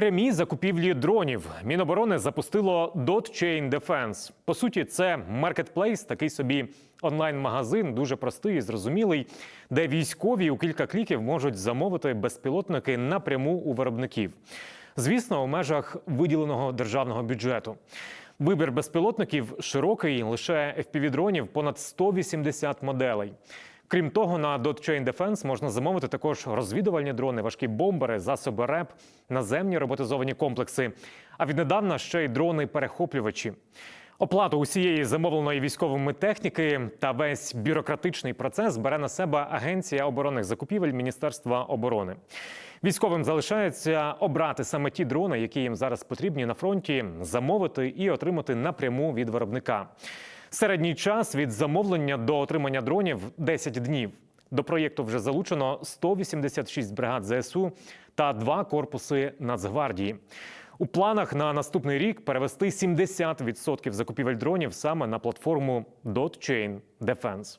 Прямі закупівлі дронів Міноборони запустило DotChain Defense. По суті, це маркетплейс, такий собі онлайн-магазин, дуже простий і зрозумілий, де військові у кілька кліків можуть замовити безпілотники напряму у виробників. Звісно, у межах виділеного державного бюджету. Вибір безпілотників широкий, лише FPV-дронів понад 180 моделей. Крім того, на DotChain Defense можна замовити також розвідувальні дрони, важкі бомбери, засоби РЕП, наземні роботизовані комплекси. А віднедавна ще й дрони-перехоплювачі. Оплату усієї замовленої військовими техніки та весь бюрократичний процес бере на себе Агенція оборонних закупівель Міністерства оборони. Військовим залишається обрати саме ті дрони, які їм зараз потрібні на фронті, замовити і отримати напряму від виробника. Середній час від замовлення до отримання дронів 10 днів. До проєкту вже залучено 186 бригад ЗСУ та два корпуси Нацгвардії. У планах на наступний рік перевести 70% закупівель дронів саме на платформу DotChain Defense.